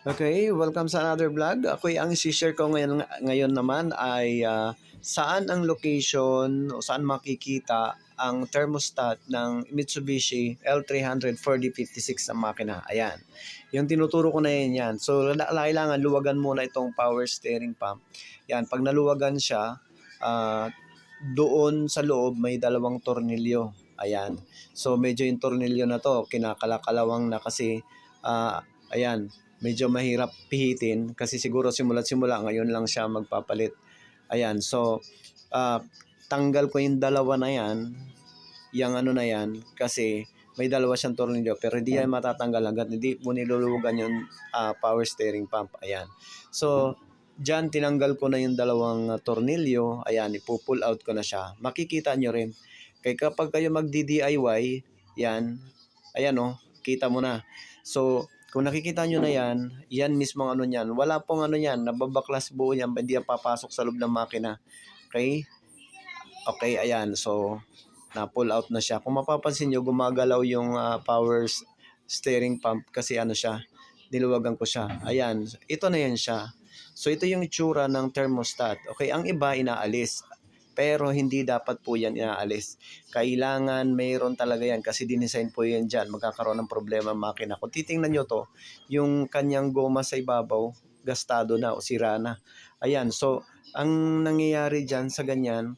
Okay, welcome sa another vlog. Ako ang share ko ngayon, ngayon naman ay ah, saan ang location o saan makikita ang thermostat ng Mitsubishi L300 4D56 ang makina. Ayan. Yung tinuturo ko na yan yan. So, la- kailangan luwagan muna itong power steering pump. Yan, pag naluwagan siya, ah, doon sa loob may dalawang tornilyo. Ayan. So, medyo yung tornilyo na to, kinakalakalawang na kasi, ah, ayan, medyo mahirap pihitin kasi siguro simula't simula ngayon lang siya magpapalit. Ayan, so ah, tanggal ko yung dalawa na yan, yung ano na yan, kasi may dalawa siyang tornilyo pero hindi yan matatanggal hanggat hindi mo niluluwagan yung ah, power steering pump. Ayan. So, dyan tinanggal ko na yung dalawang ah, tornilyo. Ayan, ipo-pull out ko na siya. Makikita nyo rin. Kaya kapag kayo mag-DIY, yan, ayan oh, kita mo na. So, kung nakikita nyo na yan, yan mismo ang ano yan. Wala pong ano yan, nababaklas buo yan, hindi yan papasok sa loob ng makina. Okay? Okay, ayan. So, na-pull out na siya. Kung mapapansin nyo, gumagalaw yung ah, power steering pump kasi ano siya, niluwagan ko siya. Ayan, ito na yan siya. So, ito yung itsura ng thermostat. Okay, ang iba inaalis. Pero hindi dapat po yan inaalis. Kailangan mayroon talaga yan kasi dinesign po yan dyan. Magkakaroon ng problema ang makina. Kung titingnan nyo to, yung kanyang goma sa ibabaw, gastado na o sira na. Ayan, so ang nangyayari dyan sa ganyan,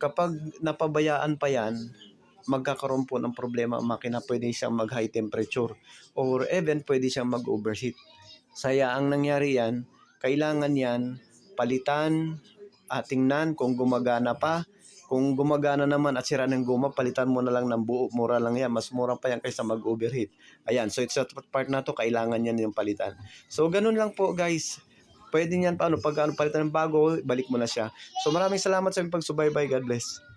kapag napabayaan pa yan, magkakaroon po ng problema ang makina. Pwede siyang mag high temperature or even pwede siyang mag overheat. Saya ang nangyari yan, kailangan yan palitan, at tingnan kung gumagana pa. Kung gumagana naman at sira ng guma, palitan mo na lang ng buo. Mura lang yan. Mas mura pa yan kaysa mag-overheat. Ayan, so it's part na to, kailangan yan yung palitan. So, ganun lang po guys. Pwede niyan paano, pag ano, palitan ng bago, balik mo na siya. So, maraming salamat sa inyong pagsubaybay. God bless.